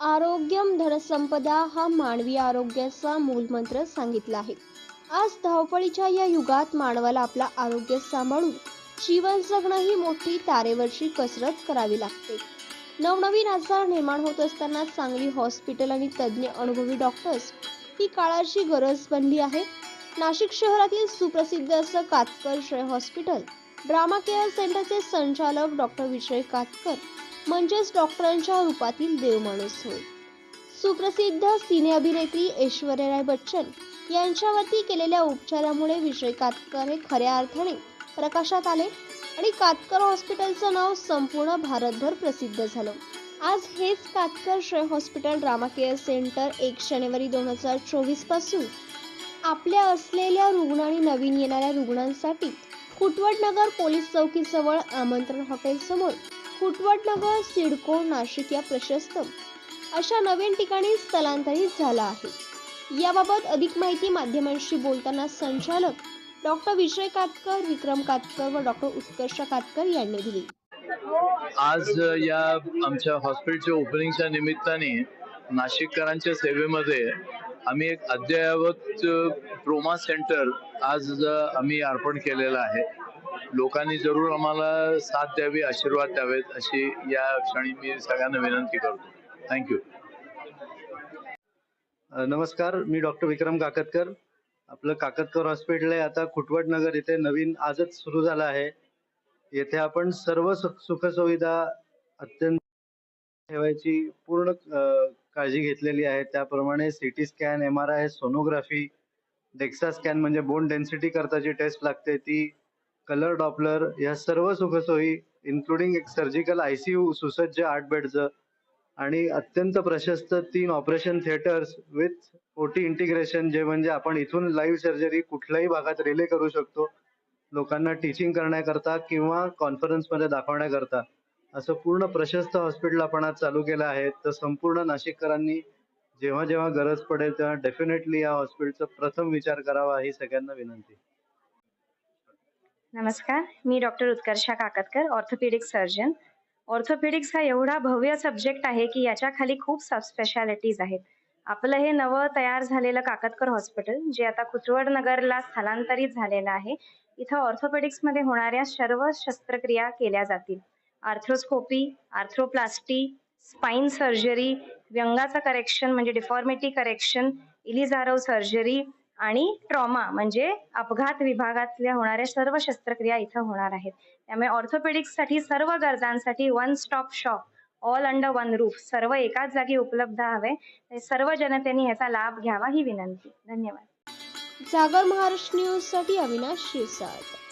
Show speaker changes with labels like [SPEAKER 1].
[SPEAKER 1] आरोग्यम धनसंपदा हा मानवी आरोग्याचा मूलमंत्र सांगितला आहे. आज धावपळीच्या या युगात मानवाला आपला आरोग्य सांभाळून जीवन जगणं ही मोठी तारेवरची कसरत करावी लागते. नवनवीन आजार निर्माण होत असताना चांगली हॉस्पिटल आणि तज्ज्ञ अनुभवी डॉक्टर्स ही काळाची गरज बनली आहे. नाशिक शहरातील सुप्रसिद्ध असं कातकर श्रेय हॉस्पिटल ड्रामा केअर सेंटरचे संचालक डॉक्टर विजय कातकर म्हणजेच डॉक्टरांच्या रूपातील देवमाणूस होय. सुप्रसिद्ध सिने अभिनेत्री ऐश्वर्या राय बच्चन यांच्यावरती केलेल्या उपचारामुळे विजय कातकर हे खऱ्या अर्थाने प्रकाशात आले आणि कातकर हॉस्पिटलचं नाव संपूर्ण भारतभर प्रसिद्ध झालं. आज हेच कातकर श्रेय हॉस्पिटल ड्रामा केअर सेंटर एक जानेवारी दोन हजार चोवीसपासून. आपल्या असलेल्या रुग्ण आणि नवीन येणाऱ्या रुग्णांसाठी कुटवटनगर पोलीस चौकीजवळ आमंत्रण हॉटेलसमोर खुटवटनगर सिडको नाशिक या प्रशस्त. अशा नवीन ठिकाणी स्थलांतरित झाला आहे. याबाबत अधिक माहिती माध्यमांशी बोलताना संचालक डॉक्टर विजय कातकर विक्रम कातकर व डॉक्टर उत्कर्ष कातकर यांनी दिली.
[SPEAKER 2] आज या आमच्या हॉस्पिटलच्या ओपनिंगच्या निमित्ताने नाशिककरांच्या सेवेमध्ये आम्ही एक अद्ययावत ट्रोमा सेंटर आज आम्ही अर्पण केलेलं आहे. लोकांनी जरूर आम्हाला साथ द्यावी आशीर्वाद द्यावेत अशी या क्षणी मी सगळ्यांना विनंती करतो. थँक्यू
[SPEAKER 3] नमस्कार मी डॉक्टर विक्रम काकतकर. आपलं काकतकर हॉस्पिटल आहे आता खुटवट नगर इथे नवीन आजच सुरू झालं आहे. येथे आपण सर्व सुख सुखसुविधा अत्यंत ठेवायची पूर्ण काळजी घेतलेली आहे. त्याप्रमाणे CT scan M R I sonography DEXA scan म्हणजे बोन डेन्सिटी करता जी टेस्ट लागते ती कलर डॉपलर या सर्व सुखसोयी इन्क्लुडिंग एक सर्जिकल आयसीयू सुसज्ज आठ बेडचं आणि अत्यंत प्रशस्त तीन operation theatres with OT integration जे म्हणजे आपण इथून लाईव्ह सर्जरी कुठल्याही भागात रिले करू शकतो. लोकांना टीचिंग करण्याकरता किंवा कॉन्फरन्समध्ये दाखवण्याकरता. असं पूर्ण प्रशस्त हॉस्पिटल आपण आज चालू केलं आहे. तर संपूर्ण नाशिककरांनी जेव्हा जेव्हा गरज पडेल तेव्हा डेफिनेटली या हॉस्पिटलचा प्रथम विचार करावा ही सगळ्यांना विनंती.
[SPEAKER 4] नमस्कार मी doctor Utkarsha Kaktakar orthopaedic surgeon orthopaedics हा एवढा भव्य सब्जेक्ट आहे की याच्या खाली खूप सब स्पेशालिटीज आहेत. आपलं हे नवं तयार झालेलं काकतकर हॉस्पिटल जे आता कुचवड नगरला स्थलांतरित झालेलं आहे इथं ऑर्थोपेडिक्समध्ये होणाऱ्या सर्व शस्त्रक्रिया केल्या जातील. आर्थ्रोस्कोपी आर्थ्रोप्लास्टी स्पाइन सर्जरी व्यंगाचं करेक्शन म्हणजे डिफॉर्मिटी करेक्शन इलिझारव सर्जरी आणि ट्रॉमा म्हणजे अपघात विभागातल्या होणाऱ्या सर्व शस्त्रक्रिया इथं होणार आहेत. त्यामुळे ऑर्थोपेडिक्ससाठी सर्व गरजांसाठी one stop shop all under one roof सर्व एकाच जागी उपलब्ध हवे. सर्व जनतेने याचा लाभ घ्यावा ही विनंती. धन्यवाद.
[SPEAKER 1] जागर महाराष्ट्र न्यूजसाठी अविनाश शिरसाट.